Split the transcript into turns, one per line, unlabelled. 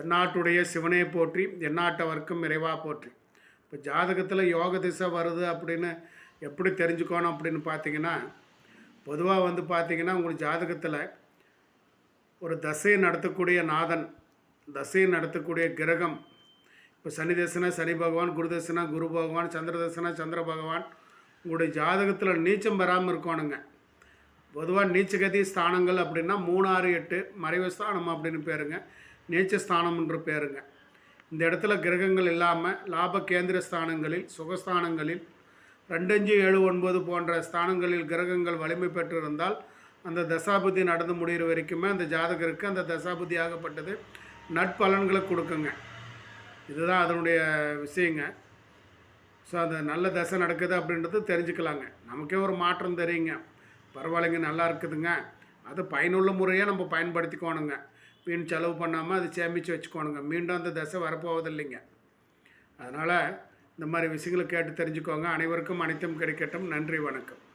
தென்னாட்டுடைய சிவனே போற்றி எந்நாட்டவர்க்கும் இறைவா போற்றி. இப்போ ஜாதகத்தில் யோக திசை வருது அப்படின்னு எப்படி தெரிஞ்சுக்கணும் அப்படின்னு பார்த்தீங்கன்னா பொதுவாக வந்து பார்த்தீங்கன்னா உங்களுக்கு ஜாதகத்தில் ஒரு தசையை நடத்தக்கூடிய நாதன் தசையை நடத்தக்கூடிய கிரகம் இப்போ சனி தசனா சனி பகவான் குரு தசனா குரு பகவான் சந்திர தசனா சந்திர பகவான் உங்களுடைய ஜாதகத்தில் நீச்சம் பெறாமல் இருக்கணுங்க. பொதுவாக நீச்சகதி ஸ்தானங்கள் அப்படின்னா மூணு ஆறு எட்டு மறைவு ஸ்தானம் அப்படின்னு பேருங்க. நீச்ச ஸ்தானம்ன்ற பேருங்க. இந்த இடத்துல கிரகங்கள் இல்லாமல் லாப கேந்திர ஸ்தானங்களில் சுகஸ்தானங்களில் ரெண்டஞ்சு ஏழு ஒன்பது போன்ற ஸ்தானங்களில் கிரகங்கள் வலிமை பெற்றிருந்தால் அந்த தசாபதி நடந்து முடிகிற வரைக்குமே அந்த ஜாதகருக்கு அந்த தசாபதி ஆகப்பட்டது. நட்பலன்களை கொடுக்குங்க. இதுதான் அதனுடைய விஷயங்க. ஸோ அந்த நல்ல தசை நடக்குது அப்படின்றது தெரிஞ்சுக்கலாங்க. நமக்கே ஒரு மாற்றம் தெரியுங்க. பரவாயில்லைங்க நல்லா இருக்குதுங்க. அது பயனுள்ள முறையாக நம்ம பயன்படுத்திக்கோணுங்க. வீண் செலவு பண்ணாமல் அதை சேமித்து வச்சுக்கோணுங்க. மீண்டும் அந்த தசை வரப்போவதில்லைங்க. அதனால் இந்த மாதிரி விஷயங்களை கேட்டு தெரிஞ்சுக்கோங்க. அனைவருக்கும் அனைத்தும் கிடைக்கட்டும். நன்றி வணக்கம்.